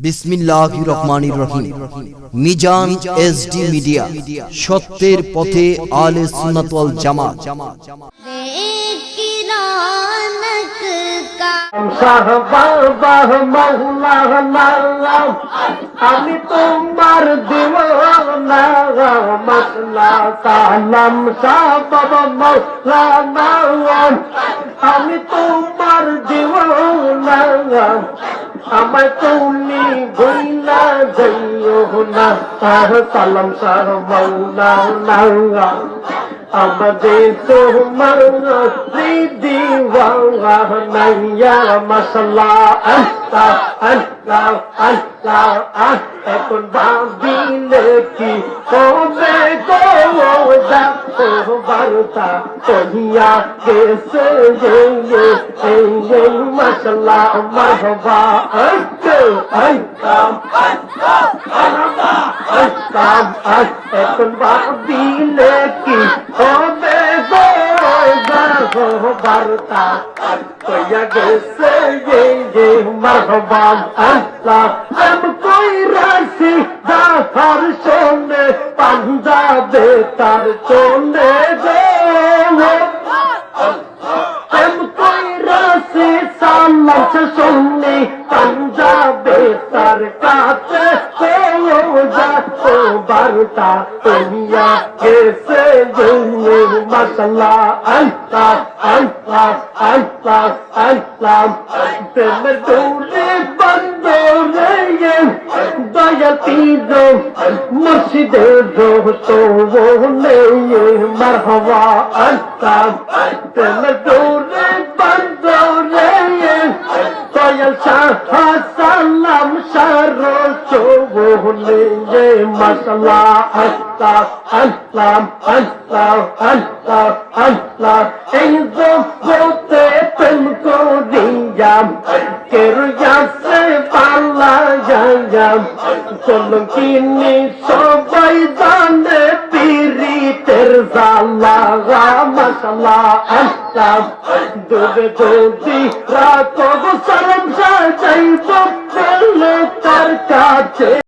বিসমিল্লাহ রহমান রহিম। মিজান এসডি মিডিয়া সত্যের পথে আলে সুনাতল জামা আমি তোমার সালাম মৌলানা আমি তোমার দিওয়ানা আমার তুমি গইলা যাইও না। সালাম সার মৌলানা আমাদের তোমার দিওয়ানাইয়া মশলা আল্লাহ আল্লাহ আল্লাহ এখন ভাবিলে কি হবে গো বার্তা কহিয়া গেছে মশলা মহবা এখন ভাবিলে কি হবে গো দেখো বার্তা কইয়া গেছে গে গে মারহবা আল্লাহ। আম কই রাশি দাফার সোনে পাঞ্জাবে তার চলে যাও আম কই রাশি সালাম কাছে বারোটা তৈয়া এসে জন্মে মশলা আল্লাহ আল্লাহ আল্লাহ আল্লাহ প্রেমের দৌড়ে বন্ধ রে দয়াতি দো মুর্শিদে দো তো ও নেই মারহবা আল্লাহ প্রেমের দৌড়ে বন্ধ চোবলে যে মশলা আল্লাহ আল্লাহ আল্লাহ আল্লাহ আল্লাহ। এই জগতে প্রেম করিয়াম কেরুয়া সে পালা যায়াম কলঙ্কিনি সবাই জানে পীরিতের জালা মশলা আল্লাহ দুবে যদি রাত সরম